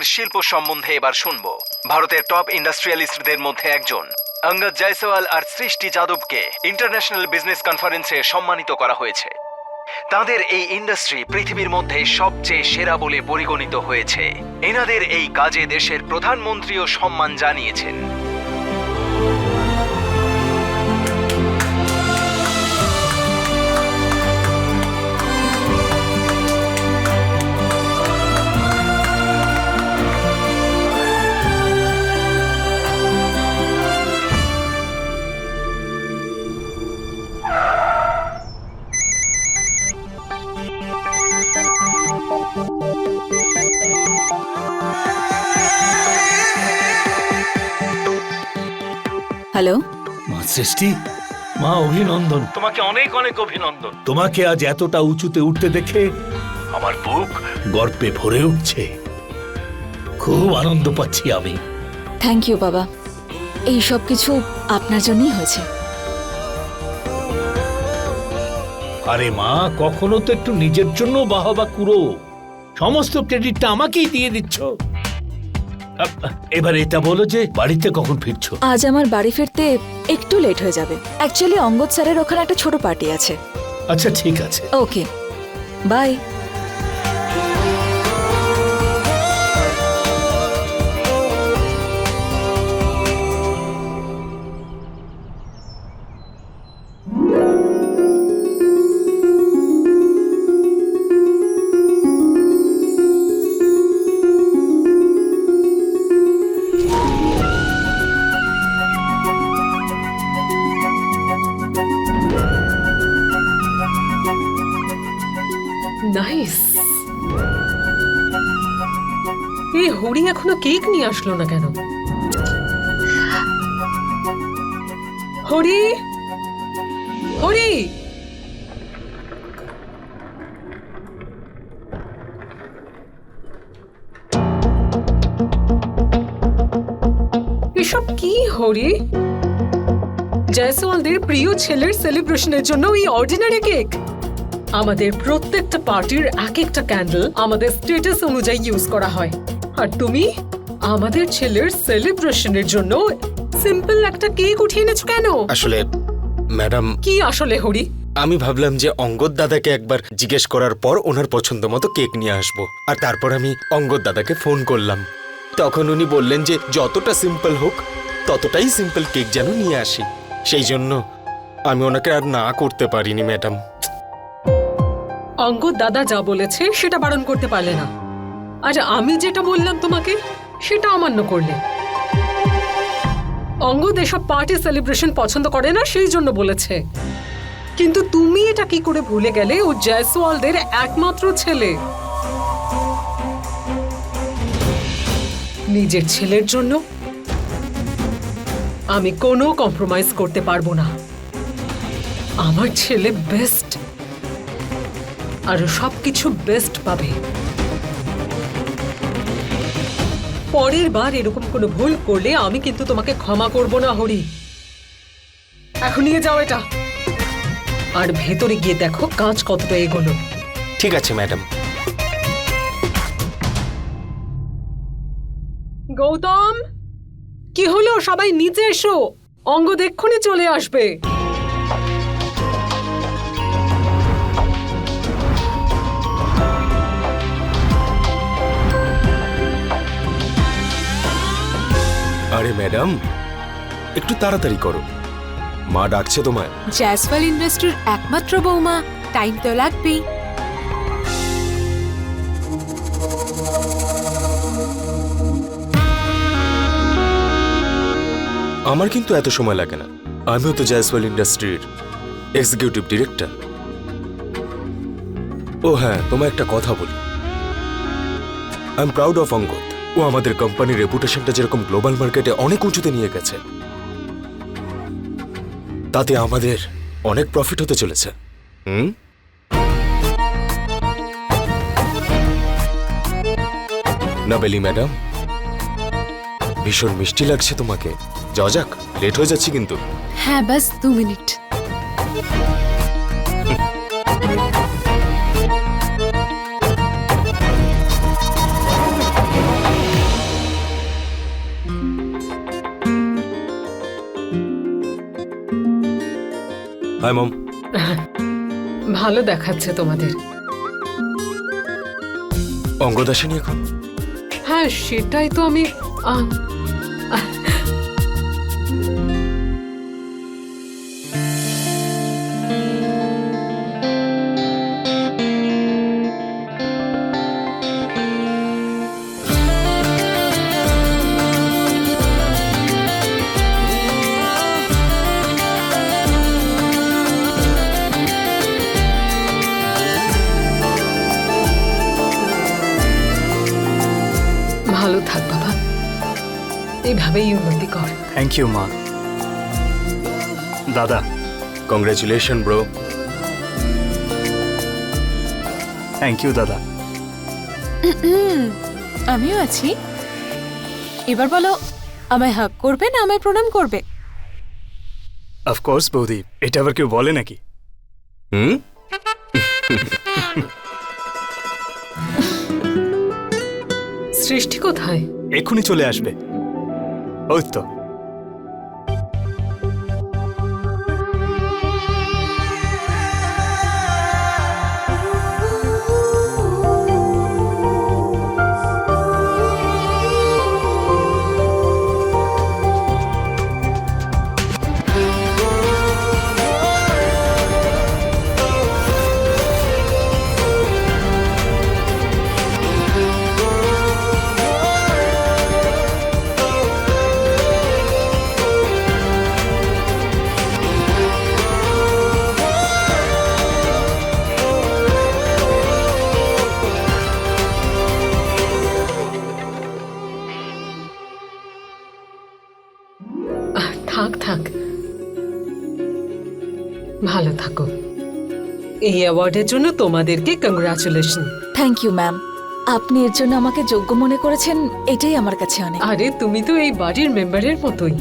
ভারতের শিল্প সম্বন্ধে এবার শুনব। ভারতের টপ ইন্ডাস্ট্রিয়ালিস্টদের মধ্যে একজন। অঙ্গদ জয়সওয়াল আর সৃষ্টি যাদবকে ইন্টারন্যাশনাল বিজনেস কনফারেন্সে সম্মানিত করা হয়েছে। তাদের এই ইন্ডাস্ট্রি পৃথিবীর মধ্যে সবচেয়ে সেরা বলে পরিগণিত হয়েছে। এনাদের এই কাজে দেশের প্রধানমন্ত্রীও সম্মান জানিয়েছেন। সৃষ্টি? মা অভিনন্দন। তোমাকে অনেক অনেক অভিনন্দন। তোমাকে আজ এতটা উঁচুতে উঠতে দেখে আমার বুক গর্বে ভরে উঠছে। খুব আনন্দ পাচ্ছি আমি। থ্যাংক ইউ বাবা। এই সব কিছু আপনার জন্যই হয়েছে। আরে মা কখনো তো একটু নিজের জন্য বাহবা কুড়ো। সমস্ত ক্রেডিটটা আমাকেই দিয়ে দিচ্ছ। এবার এটা বলো যে বাড়িতে কখন ফিরছো? আজ আমার বাড়ি ফিরতে একটু লেট হয়ে যাবে। অ্যাকচুয়ালি অঙ্গদ স্যারের ওখানে একটা ছোট পার্টি আছে। আচ্ছা ঠিক আছে। ওকে বাই হরি এখনও কেক নিয়ে আসলো না কেন? হরি? হরি? এসব কি হরি? জয়সওয়ালদের প্রিয় ছেলের সেলিব্রেশনের জন্য এই অর্ডিনারি কেক। আমাদের প্রত্যেকটা পার্টির এক একটা ক্যান্ডেল আমাদের স্টেটাস অনুযায়ী ইউজ করা হয়। আর তুমি? আমাদের ছেলের সেলিব্রেশনের জন্য সিম্পল একটা কেক উঠিয়ে এনেছো কেন? আসলে ম্যাডাম কি আসলে হরি? আমি ভাবলাম যে অঙ্গদ দাদাকে একবার জিজ্ঞেস করার পর ওনার পছন্দ মতো কেক নিয়ে আসব। আর তারপর আমি অঙ্গদ দাদাকে ফোন করলাম। তখন উনি বললেন যে যতটা সিম্পল হোক ততটাই সিম্পল কেক যেন নিয়ে আসি। সেই জন্য আমি ওনাকে আর না করতে পারিনি ম্যাডাম। অঙ্গ দাদা যা বলেছে সেটা বারণ করতে পারলে না। আর আমি যেটা বললাম তোমাকে, সেটা অমান্য করলে। অঙ্গদ এসব পার্টি সেলিব্রেশন পছন্দ করে না, সেই জন্য বলেছে। কিন্তু তুমি এটা কি করে ভুলে গেলে? ও জয়সওয়ালদের একমাত্র ছেলে। নিজের ছেলের জন্য আমি কোনো কম্প্রোমাইজ করতে পারব না। আমার ছেলে বেস্ট আর সবকিছু বেস্ট পাবে। পরের বার এরকম কোনো ভুল করলে আমি কিন্তু তোমাকে ক্ষমা করব না হরি। এখন নিয়ে যাও এটা। আর ভেতরে গিয়ে দেখো কাঁচ কতটা এগোলো। ঠিক আছে ম্যাডাম। গৌতম! কি হলো? সবাই নিচে এসো। অঙ্গ এক্ষুনি চলে আসবে। ম্যাডাম একটু তাড়াতাড়ি করো। মা ডাকছে তোমায়। জ্যাসওয়াল ইন্ডাস্ট্রির একমাত্র বৌমা টাইম তো লাগবেই। আমার কিন্তু এত সময় লাগে না। আমিও তো জয়সওয়াল ইন্ডাস্ট্রির এক্সিকিউটিভ ডিরেক্টর ও হ্যাঁ তোমায় একটা কথা বলি। I am proud of Angad ও আমাদের কোম্পানির রেপুটেশনটা যেরকম গ্লোবাল মার্কেটে অনেক উঁচুতে নিয়ে গেছে, তাতে আমাদের অনেক প্রফিট হতে চলেছে। হুম? না বেলি ম্যাডাম, ভীষণ মিষ্টি লাগছে তোমাকে। যাওয়া যাক, লেট হয়ে যাচ্ছি কিন্তু। হ্যাঁ বাস দু মিনিট। হাই মম। ভালো দেখাচ্ছে তোমাদের। অঙ্গদাসিনী এখন? হ্যাঁ সেটাই তো আমি আহ, থ্যাংক ইউ মা দাদা কংগ্রেচুলেশন ব্রো থ্যাংক ইউ দাদা আমিও আছি। এবার বলো আমায় হাক করবে না আমায় প্রণাম করবে? অফকোর্স বৌদি এটা আবার কেউ বলে নাকি? হুম? সৃষ্টি কোথায়? এক্ষুনি চলে আসবে। ওই তো। এই অ্যাওয়ার্ডের জন্য তোমাদেরকে কংগ্রাচুলেশন থ্যাংক ইউ ম্যাম আপনি এর জন্য আমাকে যোগ্য মনে করেছেন এটাই আমার কাছে অনেক। আরে তুমি তো এই বাড়ির মেম্বারের মতোই।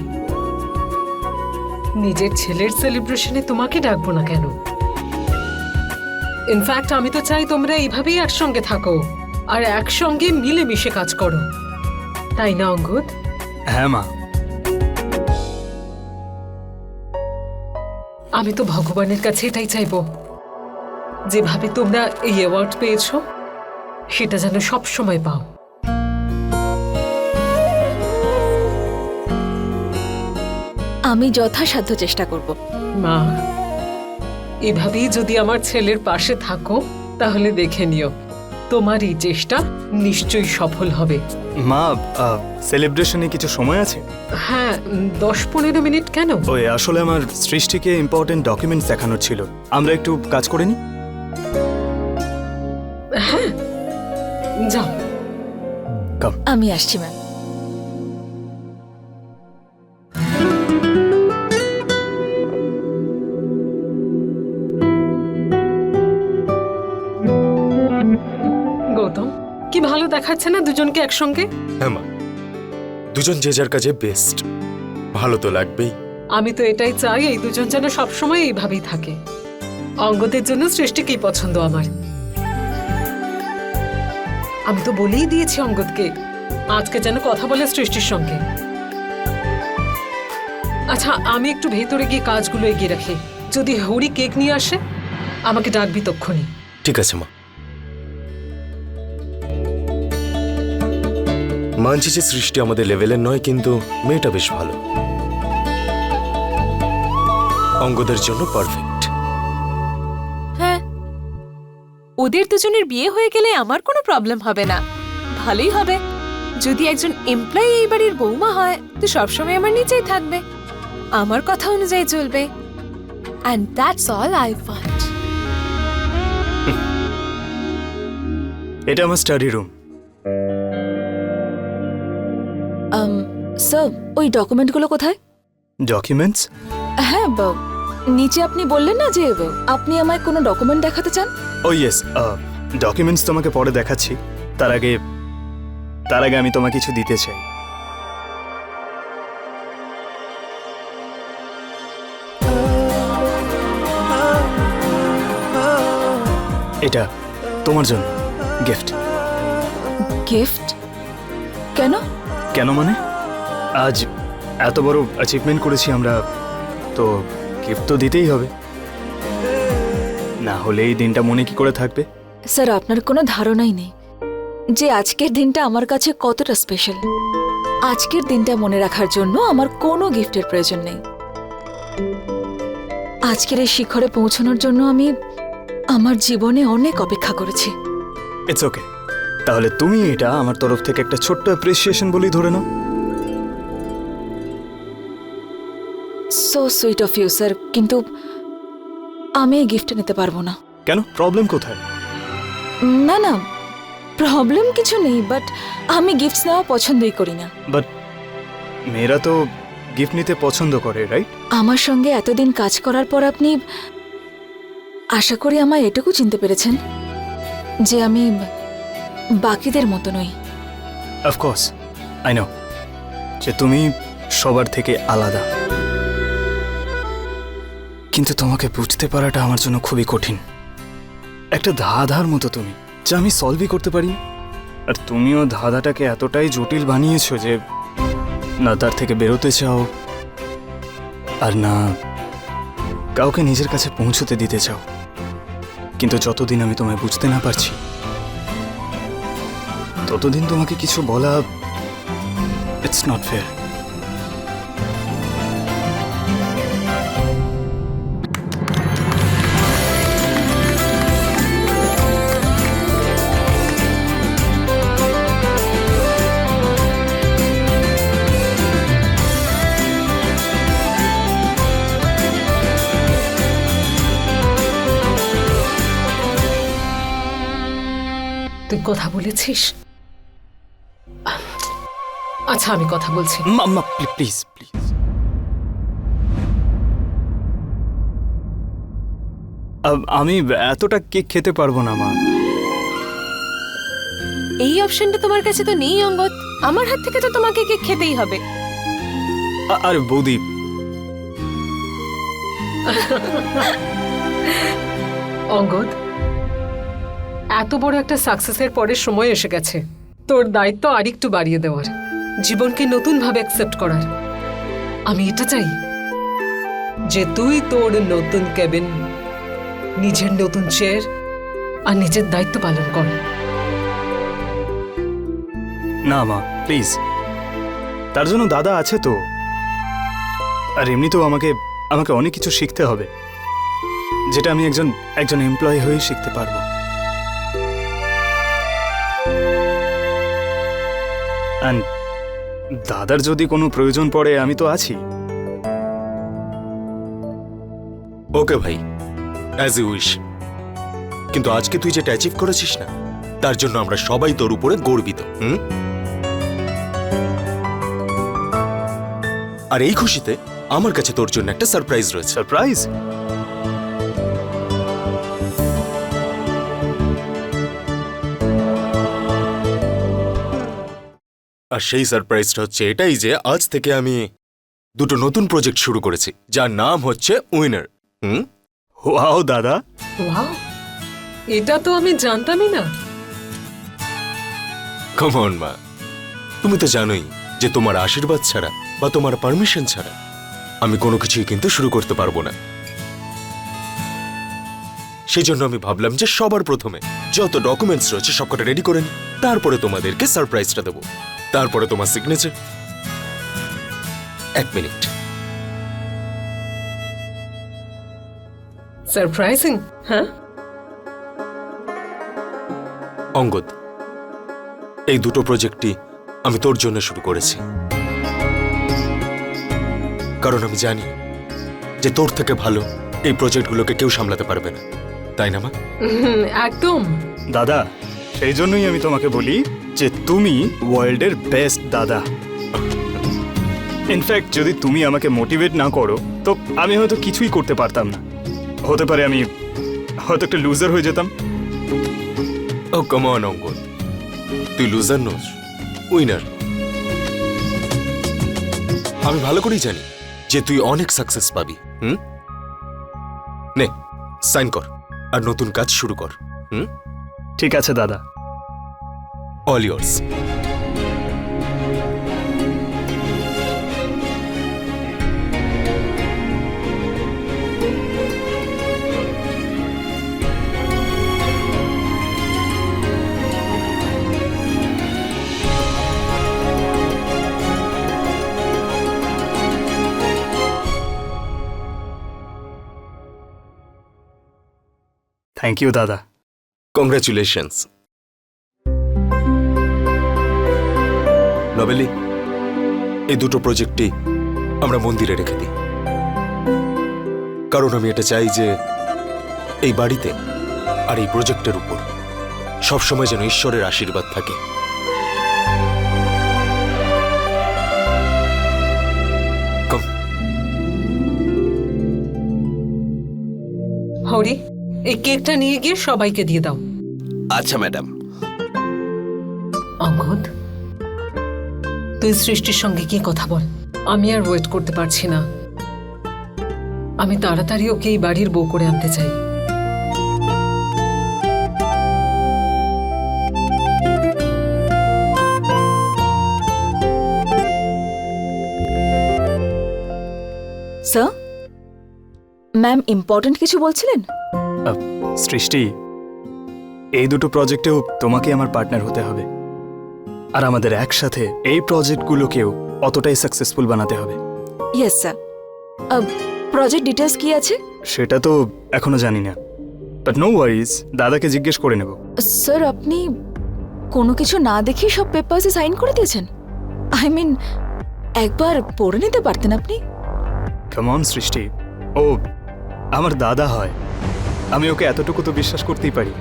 নিজের ছেলের সেলিব্রেশনে তোমাকে ডাকবো না কেন? ইনফ্যাক্ট আমি তো চাই তোমরা এইভাবেই একসঙ্গে থাকো আর একসঙ্গে মিলেমিশে কাজ করো। তাই না অঙ্গদ হ্যাঁ মা। আমি তো ভগবানের কাছে এটাই চাইব। যেভাবে তোমরা এই অ্যাওয়ার্ড পেয়েছ সেটা যেন সব সময় পাও। আমি যথাসাধ্য চেষ্টা করব। মা এভাবেই যদি আমার ছেলের পাশে থাকো তাহলে দেখে নিও তোমার এই চেষ্টা নিশ্চয়ই সফল হবে। মা সেলিব্রেশনে কিছু সময় আছে? হ্যাঁ দশ পনেরো মিনিট কেন? ওই আসলে আমার সৃষ্টিকে ইম্পর্টেন্ট ডকুমেন্টস দেখানোর ছিল। আমরা একটু কাজ করে নিই? যাও। আমি আসছি ম্যাম গৌতম কি ভালো দেখাচ্ছে না দুজনকে একসঙ্গে? হ্যাঁ মা। দুজন যে যার কাজে বেস্ট ভালো তো লাগবেই। আমি তো এটাই চাই এই দুজন যেন সবসময় এইভাবেই থাকে। অঙ্গদের জন্য সৃষ্টিকেই পছন্দ আমার? আমি তো বলেই দিয়েছি অঙ্গদকে, আজকে যেন কথা বলে সৃষ্টির সঙ্গে। আচ্ছা আমি একটু ভেতরে গিয়ে কাজগুলো এগিয়ে রাখি। যদি হরি কেক নিয়ে আসে, আমাকে ডাকবি তক্ষণি ঠিক আছে, মা। মানছি যে সৃষ্টি আমাদের লেভেলের নয়, কিন্তু মেয়েটা বেশ ভালো। অঙ্গদের জন্য পারফেক্ট। ওদের দুজনের বিয়ে হয়ে গেলে আমার কোনো প্রবলেম হবে না। ভালোই হবে। যদি একজন এমপ্লয়ি এই বাড়ির বৌমা হয় তো সবসময় আমার নিচেই থাকবে। আমার কথা অনুযায়ী চলবে। And that's all I want এটা আমার স্টাডি রুম স্যার ওই ডকুমেন্টগুলো কোথায়? ডকুমেন্টস হ্যাঁ নিচে আপনি বললেন না যে আপনি আমায় কোনো ডকুমেন্ট দেখাতে চান? ও ইয়েস ডকুমেন্টস তোমাকে পরে দেখাচ্ছি। তার আগে তার আগে আমি তোমাকে কিছু দিতে চাই। এটা তোমার জন্য গিফট গিফট কেন? কেন মানে? আজ এত বড় অ্যাচিভমেন্ট করেছি আমরা তো গিফট তো দিতেই হবে। না হলে এই দিনটা মনে কি করে থাকবে? স্যার আপনার কোনো ধারণাই নেই যে আজকের দিনটা আমার কাছে কতটা স্পেশাল আজকের দিনটা মনে রাখার জন্য আমার কোনো গিফটের প্রয়োজন নেই। আজকের এই শিখরে পৌঁছানোর জন্য আমি আমার জীবনে অনেক অপেক্ষা করেছি। ইটস ওকে তাহলে তুমি এটা আমার তরফ থেকে একটা ছোট্ট অ্যাপ্রিসিয়েশন বলেই ধরে নাও। So sweet of you sir কিন্তু আমি এই গিফট নিতে পারব না। কেন? প্রবলেম কোথায়? না না প্রবলেম কিছু নেই বাট আমি গিফটস নেওয়া পছন্দই করি না। বাট মেয়েরা তো গিফট নিতে পছন্দ করে রাইট আমার সঙ্গে এতদিন কাজ করার পর আপনি আশা করি আমায় এটুকু চিনতে পেরেছেন যে আমি বাকিদের মতো নই। অফকোর্স আই নো যে তুমি সবার থেকে আলাদা। কিন্তু তোমাকে বুঝতে পারাটা আমার জন্য খুবই কঠিন। একটা ধাঁধার মতো তুমি, যা আমি সলভই করতে পারি। আর তুমিও ধাঁধাটাকে এতটাই জটিল বানিয়েছো যে, না তার থেকে বেরোতে চাও। আর না, কাউকে নিজের কাছে পৌঁছতে দিতে চাও। কিন্তু যতদিন আমি তোমায় বুঝতে না পারছি, ততদিন তোমাকে কিছু বলা ইটস নট ফেয়ার কথা বলেছিস? আচ্ছা আমি কথা বলছি। Mamma please please. আমি এতটা কেক খেতে পারব না মা। এই অপশনটা তোমার কাছে তো নেই অঙ্গদ। আমার হাত থেকে তো তোমাকে কেক খেতেই হবে। আর আরে বৌদি অঙ্গদ এত বড় একটা সাকসেসের পরে সময় এসে গেছে। তোর দায়িত্ব আরেকটু বাড়িয়ে দেওয়ার, জীবনকে নতুন ভাবে অ্যাকসেপ্ট করার। আমি এটা চাই যে তুই তোর নতুন কেবিন নিজের নতুন চেয়ার আর নিজের দায়িত্ব পালন কর। না মা প্লিজ তার জন্য দাদা আছে তো। আর এমনিতেও আমাকে আমাকে অনেক কিছু শিখতে হবে, যেটা আমি একজন একজন এমপ্লয়ি হয়ে শিখতে পারব। দাদার যদি কোনো প্রয়োজন পড়ে আমি তো আছি। ওকে ভাই অ্যাজ ইউ উইশ কিন্তু আজকে তুই যেটা অ্যাচিভ করেছিস না তার জন্য আমরা সবাই তোর উপরে গর্বিত হুম? আর এই খুশিতে আমার কাছে তোর জন্য একটা সারপ্রাইজ রয়েছে। সারপ্রাইজ আর সেই সারপ্রাইজটা হচ্ছে এটাই যে আজ থেকে আমি দুটো নতুন প্রজেক্ট শুরু করেছি যার নাম হচ্ছে উইনার। হুম? ওয়াও দাদা। ওয়াও এটা তো আমি জানতামই না। কমন মা। তুমি তো জানোই যে তোমার আশীর্বাদ ছাড়া বা তোমার পারমিশন ছাড়া আমি কোনো কিছুই কিন্তু শুরু করতে পারব না। সেই জন্য আমি ভাবলাম যে সবার প্রথমে যত ডকুমেন্টস রয়েছে সবকটা রেডি করে নি তারপরে তোমাদেরকে সারপ্রাইজটা দেবো। তারপরে তোমার সিগনেচার এক মিনিট। সারপ্রাইজিং হ্যাঁ? অঙ্গদ এই দুটো প্রজেক্টটি আমি তোর জন্য শুরু করেছি। কারণ আমি জানি যে তোর থেকে ভালো এই প্রজেক্টগুলোকে কেউ সামলাতে পারবে না। তাই না মা? একদম। দাদা সেই জন্যই আমি তোমাকে বলি যে তুমি ওয়ার্ল্ডের বেস্ট দাদা। ইনফ্যাক্ট যদি তুমি আমাকে মোটিভেট না করো তো আমি হয়তো কিছুই করতে পারতাম না। হতে পারে আমি হয়তো একটা লুজার হয়ে যেতাম। ও কমন অঙ্গদ তুই লুজার নোস উইনার আমি ভালো করেই জানি যে তুই অনেক সাকসেস পাবি হুম? নে সাইন কর আর নতুন কাজ শুরু কর হুম? ঠিক আছে দাদা। all yours. Thank you, Dada. Congratulations. নবেলি এই দুটো প্রজেক্টই আমরা মন্দিরে রেখে দিই। কারণ আমি এটা চাই যে এই বাড়িতে আর এই প্রজেক্টের উপর সবসময় যেন ঈশ্বরের আশীর্বাদ থাকে। হরি এই কেকটা নিয়ে গিয়ে সবাইকে দিয়ে দাও। আচ্ছা ম্যাডাম। অঙ্গদ তুই সৃষ্টির সঙ্গে গিয়ে কথা বল? আমি আর ওয়েট করতে পারছি না। আমি তাড়াতাড়ি ওকে এই বাড়ির বউ করে আনতে চাই। স্যার ম্যাম ইম্পর্ট্যান্ট কিছু বলছিলেন? সৃষ্টি এই দুটো প্রজেক্টেও তোমাকে আমার পার্টনার হতে হবে। আর আমাদের একসাথে এই প্রজেক্টগুলোকেও অতটাই সাকসেসফুল বানাতে হবে। ইয়েস স্যার প্রজেক্ট ডিটেলস কি আছে? সেটা তো এখনও জানি না। বাট নো ওয়ারিজ দাদাকে জিজ্ঞেস করে নেব। স্যার আপনি কোনো কিছু না দেখেই সব পেপারসে সাইন করে দিয়েছেন? আই মিন একবার পড়ে নিতে পারতেন আপনি? কেমন সৃষ্টি। ও আমার দাদা হয়। আমি ওকে এতটুকু তো বিশ্বাস করতেই পারি।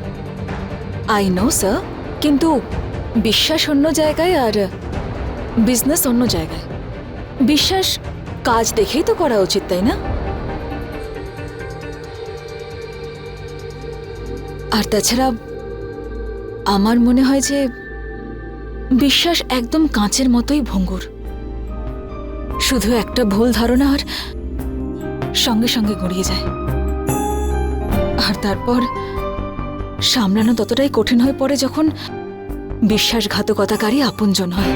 আই নো স্যার কিন্তু বিশ্বাস অন্য জায়গায় আর বিজনেস অন্য জায়গায়। বিশ্বাস কাজ দেখেই তো করা উচিত, তাই না? আর তাছাড়া আমার মনে হয় যে বিশ্বাস একদম কাঁচের মতোই ভঙ্গুর। শুধু একটা ভুল ধারণা আর সঙ্গে সঙ্গে গড়িয়ে যায়। আর তারপর সামলানো ততটাই কঠিন হয়ে পড়ে যখন বিশ্বাসঘাতকতাকারী আপনজন হয়।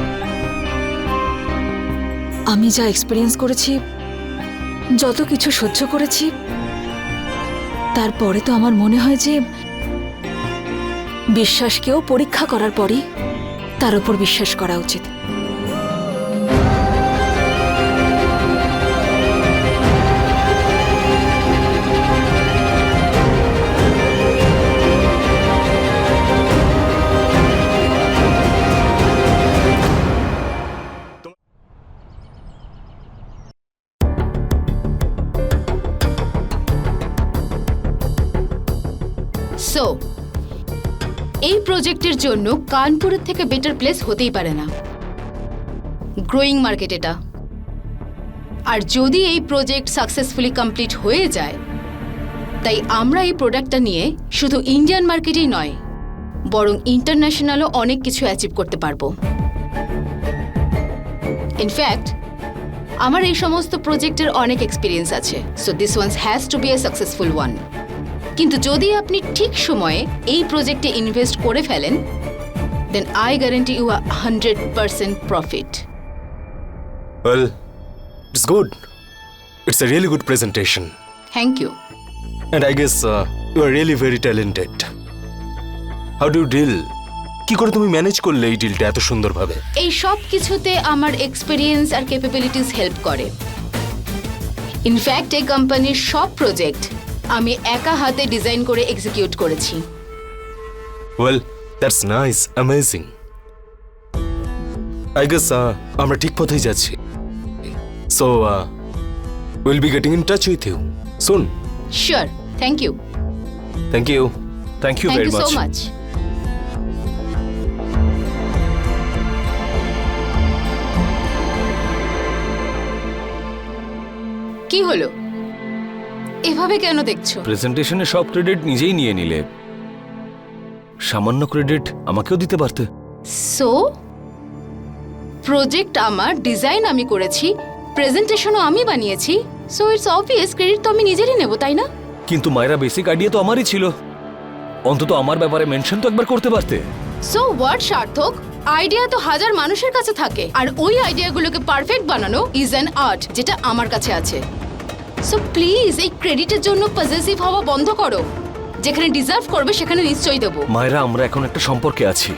আমি যা এক্সপিরিয়েন্স করেছি, যত কিছু সহ্য করেছি, তারপরে তো আমার মনে হয় যে বিশ্বাসকেও পরীক্ষা করার পরই তার উপর বিশ্বাস করা উচিত। এই প্রজেক্টের জন্য কানপুরের থেকে বেটার প্লেস হতেই পারে না। গ্রোয়িং মার্কেট এটা। আর যদি এই প্রজেক্ট সাকসেসফুলি কমপ্লিট হয়ে যায়, তাই আমরা এই প্রোডাক্টটা নিয়ে শুধু ইন্ডিয়ান মার্কেটেই নয়, বরং ইন্টারন্যাশনালও অনেক কিছু অ্যাচিভ করতে পারব। ইনফ্যাক্ট আমার এই সমস্ত প্রজেক্টের অনেক এক্সপিরিয়েন্স আছে so this one's has to be a successful one কিন্তু যদি আপনি ঠিক সময়ে এই প্রজেক্টে ইনভেস্ট করে ফেলেন then I guarantee you hundred percent profit well it's good it's a really good presentation thank you and I guess you are really very talented how do deal কি করে তুমি ম্যানেজ করলে এই ডিলটা এত সুন্দরভাবে? এই সব কিছুতে আমার এক্সপিরিয়েন্স আর ক্যাপাবিলিটিস হেল্প করে। ইনফ্যাক্ট এই কোম্পানির সব প্রজেক্ট আমি একা হাতে ডিজাইন করে এক্সিকিউট করেছি। Well that's nice amazing I guess আমরা ঠিক পথেই যাচ্ছি। So will be getting in touch with you soon sure thank you thank you thank you very you so much much কি হলো? এভাবে কেন দেখছ? প্রেজেন্টেশনে সব ক্রেডিট নিজেই নিয়ে নিলে। সামান্য ক্রেডিট আমাকেও দিতে পারতে। সো প্রজেক্ট আমার ডিজাইন আমি করেছি প্রেজেন্টেশনও আমি বানিয়েছি সো ইটস অবভিয়াস ক্রেডিট তো আমি নিজেরই নেব তাই না? কিন্তু মায়েরা বেসিক আইডিয়া তো আমারই ছিল। অন্তত আমার ব্যাপারে মেনশন তো একবার করতে পারতে। সো ওয়ার্ড সার্থক? আইডিয়া তো হাজার মানুষের কাছে থাকে আর ওই আইডিয়াগুলোকে পারফেক্ট বানানো ইজ অ্যান আর্ট যেটা আমার কাছে আছে। সো প্লিজ এই ক্রেডিটের জন্য পজেসিভ হওয়া বন্ধ করো। যেখানে ডিজার্ভ করবে সেখানে নিশ্চয়ই দেবো। মায়েরা আমরা এখন একটা সম্পর্কে আছি।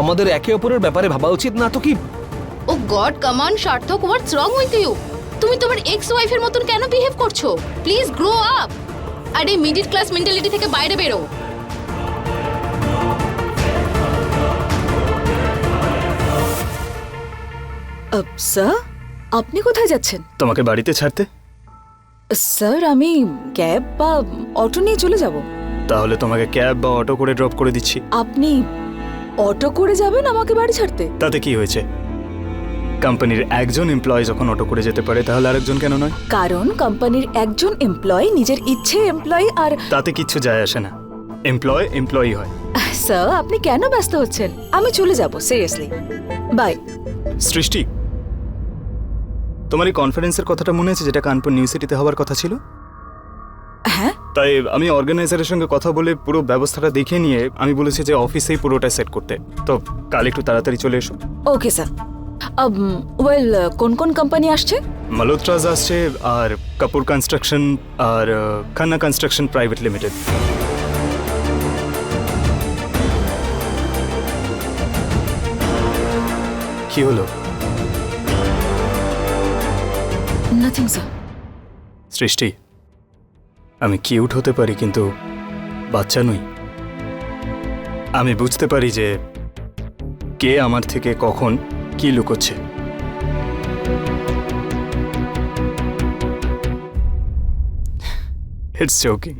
আমাদের একে অপরের ব্যাপারে ভাবা উচিত না তো কি? ও গড কামান সার্থক হোয়াটস রং উইথ ইউ তুমি তোমার এক্স ওয়াইফের মতন কেন বিহেভ করছ? প্লিজ গ্রো আপ আর এই মিডিল ক্লাস মেন্টালিটি থেকে বাইরে বেরো। স্যার আপনি কোথায় যাচ্ছেন? তোমাকে বাড়িতে ছাড়তে? স্যার আমি ক্যাব বা অটো নিয়ে চলে যাব। তাহলে তোমাকে ক্যাব বা অটো করে ড্রপ করে দিচ্ছি। আপনি অটো করে যাবেন আমাকে বাড়ি ছাড়তে? তাতে কি হয়েছে? কোম্পানির একজন এমপ্লয়ি যখন অটো করে যেতে পারে তাহলে আরেকজন কেন নয়? কারণ কোম্পানির একজন এমপ্লয়ি নিজের ইচ্ছে এমপ্লয়ি আর তাতে কিচ্ছু যায় আসে না। এমপ্লয় এমপ্লয়ি হয়। স্যার আপনি কেন ব্যস্ত হচ্ছেন? আমি চলে যাব সিরিয়াসলি বাই সৃষ্টি তোমার এই কনফারেন্সের কথাটা মনে আছে যেটা কানপুর নিউ সিটিতে হওয়ার কথা ছিল? হ্যাঁ। তাই আমি অর্গানাইজারের সঙ্গে কথা বলে পুরো ব্যবস্থাটা দেখে নিয়ে আমি বলেছি যে অফিসেই পুরোটা সেট করতে। তো কাল একটু তাড়াতাড়ি চলে এসো। ওকে স্যার ওয়েল কোন কোন কোম্পানি আসছে? মালোত্রাজ আসছে আর কাপুর কনস্ট্রাকশন আর খান্না কনস্ট্রাকশন প্রাইভেট লিমিটেড কি হলো? নাথিং স্যার সৃষ্টি, আমি কিউট হতে পারি, কিন্তু বাচ্চা নই। আমি বুঝতে পারি যে কে আমার থেকে কখন কি লুকোচ্ছে। ইটস জোকিং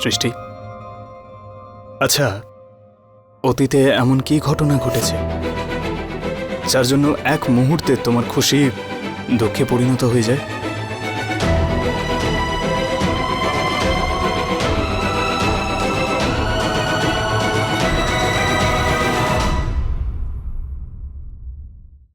সৃষ্টি আচ্ছা অতীতে এমন কি ঘটনা ঘটেছে? যার জন্য এক মুহূর্তে তোমার খুশি দুঃখে পরিণত হয়ে যায়।